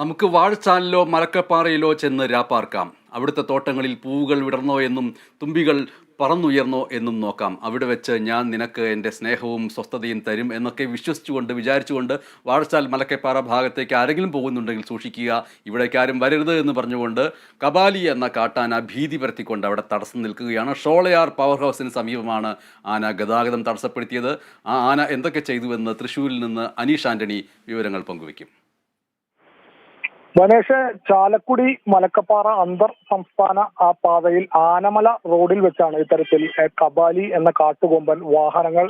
നമുക്ക് വാഴച്ചാലിലോ മലക്കപ്പാറയിലോ ചെന്ന് രാപ്പാർക്കാം അവിടുത്തെ തോട്ടങ്ങളിൽ പൂവുകൾ വിടർന്നോ എന്നും തുമ്പികൾ പറന്നുയർന്നോ എന്നും നോക്കാം. അവിടെ വെച്ച് ഞാൻ നിനക്ക് എന്റെ സ്നേഹവും സ്വസ്ഥതയും തരും എന്നൊക്കെ വിശ്വസിച്ചുകൊണ്ട് വിചാരിച്ചുകൊണ്ട് വാഴച്ചാൽ മലക്കപ്പാറ ഭാഗത്തേക്ക് ആരെങ്കിലും പോകുന്നുണ്ടെങ്കിൽ സൂക്ഷിക്കുക. ഇവിടേക്ക് ആരും വരരുത് എന്ന് പറഞ്ഞുകൊണ്ട് കബാലി എന്ന കാട്ടാന ഭീതി പരത്തിക്കൊണ്ട് അവിടെ തടസ്സം നിൽക്കുകയാണ്. ഷോളയാർ പവർ ഹൗസിന് സമീപമാണ് ആന ഗതാഗതം തടസ്സപ്പെടുത്തിയത്. ആ ആന എന്തൊക്കെ ചെയ്തുവെന്ന് തൃശ്ശൂരിൽ നിന്ന് അനീഷ് ആന്റണി വിവരങ്ങൾ പങ്കുവയ്ക്കും. ഗണേഷ് ചാലക്കുടി മലക്കപ്പാറ അന്തർ സംസ്ഥാന ആ പാതയിൽ ആനമല റോഡിൽ വെച്ചാണ് ഇത്തരത്തിൽ കബാലി എന്ന കാട്ടുകൊമ്പൻ വാഹനങ്ങൾ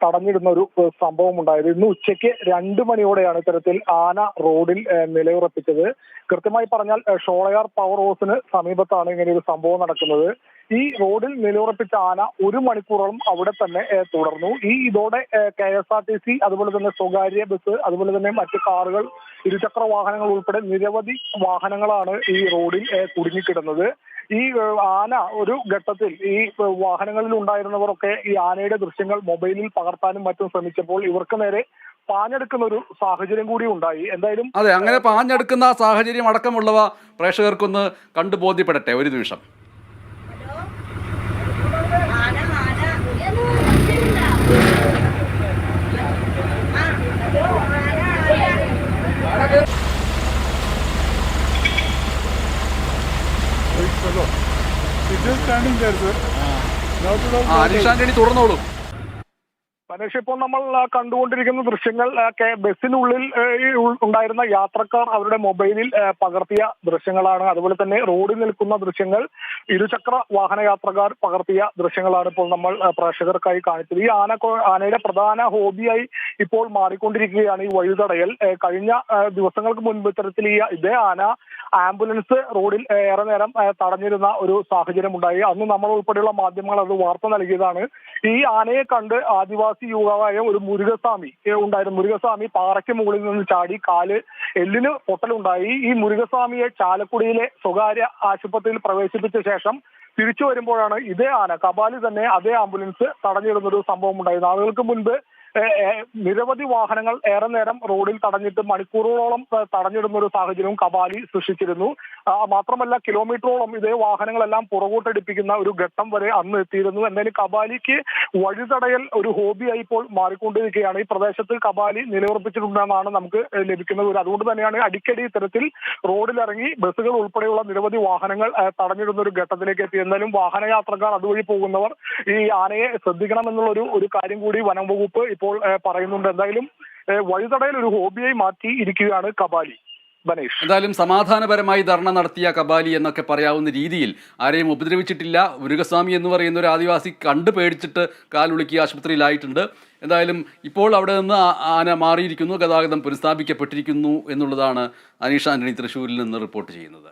തടഞ്ഞിടുന്ന ഒരു സംഭവം ഉണ്ടായത് ഇന്ന് ഉച്ചയ്ക്ക് രണ്ട് മണിയോടെയാണ് ഇത്തരത്തിൽ ആന റോഡിൽ നിലയുറപ്പിച്ചത്. കൃത്യമായി പറഞ്ഞാൽ ഷോളയാർ പവർ ഹൗസിന് സമീപത്താണ് ഇങ്ങനെ ഒരു സംഭവം നടക്കുന്നത്. ഈ റോഡിൽ നിലയുറപ്പിച്ച ആന ഒരു മണിക്കൂറോളം അവിടെ തന്നെ തുടർന്നു. ഈ ഇതോടെ K S R T C അതുപോലെ തന്നെ സ്വകാര്യ ബസ് അതുപോലെ തന്നെ മറ്റ് കാറുകൾ ഇരുചക്ര വാഹനങ്ങൾ ഉൾപ്പെടെ നിരവധി വാഹനങ്ങളാണ് ഈ റോഡിൽ കുടുങ്ങിക്കിടുന്നത്. ഈ ആന ഒരു ഘട്ടത്തിൽ ഈ വാഹനങ്ങളിൽ ഉണ്ടായിരുന്നവരൊക്കെ ഈ ആനയുടെ ദൃശ്യങ്ങൾ മൊബൈലിൽ പകർത്താനും മറ്റും ശ്രമിച്ചപ്പോൾ ഇവർക്ക് നേരെ പാഞ്ഞെടുക്കുന്ന ഒരു സാഹചര്യം കൂടി ഉണ്ടായി. എന്തായാലും അതെ അങ്ങനെ പാഞ്ഞെടുക്കുന്ന സാഹചര്യം അടക്കമുള്ളവ പ്രേക്ഷകർക്കൊന്ന് കണ്ടു ബോധ്യപ്പെടട്ടെ. ഒരു നിമിഷം. തുടർന്നോളൂ മനീഷ് ഇപ്പോൾ നമ്മൾ കണ്ടുകൊണ്ടിരിക്കുന്ന ദൃശ്യങ്ങൾ ബസ്സിനുള്ളിൽ ഉണ്ടായിരുന്ന യാത്രക്കാർ അവരുടെ മൊബൈലിൽ പകർത്തിയ ദൃശ്യങ്ങളാണ്. അതുപോലെ തന്നെ റോഡിൽ നിൽക്കുന്ന ദൃശ്യങ്ങൾ ഇരുചക്ര വാഹന യാത്രക്കാർ പകർത്തിയ ദൃശ്യങ്ങളാണ് ഇപ്പോൾ നമ്മൾ പ്രേക്ഷകർക്കായി കാണിച്ചത്. ഈ ആന ആനയുടെ പ്രധാന ഹോബിയായി ഇപ്പോൾ മാറിക്കൊണ്ടിരിക്കുകയാണ് ഈ വഴിതടയൽ. കഴിഞ്ഞ ദിവസങ്ങൾക്ക് മുൻപ് ഇത്തരത്തിൽ ഈ ഇതേ ആന ആംബുലൻസ് റോഡിൽ ഏറെ നേരം തടഞ്ഞിരുന്ന ഒരു സാഹചര്യം ഉണ്ടായി അന്ന് നമ്മൾ ഉൾപ്പെടെയുള്ള മാധ്യമങ്ങൾ അത് വാർത്ത നൽകിയതാണ്. ഈ ആനയെ കണ്ട് ആദിവാസി യുവാവായ ഒരു മുരുകസ്വാമി ഉണ്ടായിരുന്നു. മുരുകസ്വാമി പാറയ്ക്ക് മുകളിൽ നിന്ന് ചാടി കാൽ എല്ലിന് പൊട്ടലുണ്ടായി. ഈ മുരുകസ്വാമിയെ ചാലക്കുടിയിലെ സ്വകാര്യ ആശുപത്രിയിൽ പ്രവേശിപ്പിച്ച ശേഷം തിരിച്ചു വരുമ്പോഴാണ് ഇതേ ആന കപാലി തന്നെ അതേ ആംബുലൻസ് തടഞ്ഞിരുന്നൊരു സംഭവം ഉണ്ടായിരുന്നു ആളുകൾക്ക് മുൻപ് നിരവധി വാഹനങ്ങൾ ഏറെ നേരം റോഡിൽ തടഞ്ഞിട്ട് മണിക്കൂറുകളോളം തടഞ്ഞിടുന്ന ഒരു സാഹചര്യവും കബാലി സൃഷ്ടിച്ചിരുന്നു. മാത്രമല്ല കിലോമീറ്ററോളം ഇതേ വാഹനങ്ങളെല്ലാം പുറകോട്ടടിപ്പിക്കുന്ന ഒരു ഘട്ടം വരെ അന്ന് എത്തിയിരുന്നു. എന്തായാലും കബാലിക്ക് വഴിതടയൽ ഒരു ഹോബിയായി ഇപ്പോൾ മാറിക്കൊണ്ടിരിക്കുകയാണ്. ഈ പ്രദേശത്ത് കബാലി നിലയുറപ്പിച്ചിട്ടുണ്ടെന്നാണ് നമുക്ക് ലഭിക്കുന്ന അതുകൊണ്ട് തന്നെയാണ് അടിക്കടി ഇത്തരത്തിൽ റോഡിലിറങ്ങി ബസ്സുകൾ ഉൾപ്പെടെയുള്ള നിരവധി വാഹനങ്ങൾ തടഞ്ഞിടുന്ന ഒരു ഘട്ടത്തിലേക്ക് എത്തി. എന്നാലും വാഹനയാത്രക്കാർ അതുവഴി പോകുന്നവർ ഈ ആനയെ ശ്രദ്ധിക്കണമെന്നുള്ള ഒരു ഒരു കാര്യം കൂടി വനം വകുപ്പ് ഇപ്പോൾ പറയുന്നുണ്ട്. എന്തായാലും വഴിതടയിൽ ഒരു ഹോബിയായി മാറ്റി ഇരിക്കുകയാണ് കബാലി. ബനേഷ്. എന്തായാലും സമാധാനപരമായി ധർണ നടത്തിയ കബാലി എന്നൊക്കെ പറയാവുന്ന രീതിയിൽ ആരെയും ഉപദ്രവിച്ചിട്ടില്ല. മുരുകസ്വാമി എന്ന് പറയുന്ന ഒരു ആദിവാസി കണ്ട് പേടിച്ചിട്ട് കാലുളുക്കി ആശുപത്രിയിലായിട്ടുണ്ട്. എന്തായാലും ഇപ്പോൾ അവിടെ നിന്ന് ആന മാറിയിരിക്കുന്നു. ഗതാഗതം പുനഃസ്ഥാപിക്കപ്പെട്ടിരിക്കുന്നു എന്നുള്ളതാണ് അനീഷ് ആന്റണി തൃശ്ശൂരിൽ നിന്ന് റിപ്പോർട്ട് ചെയ്യുന്നത്.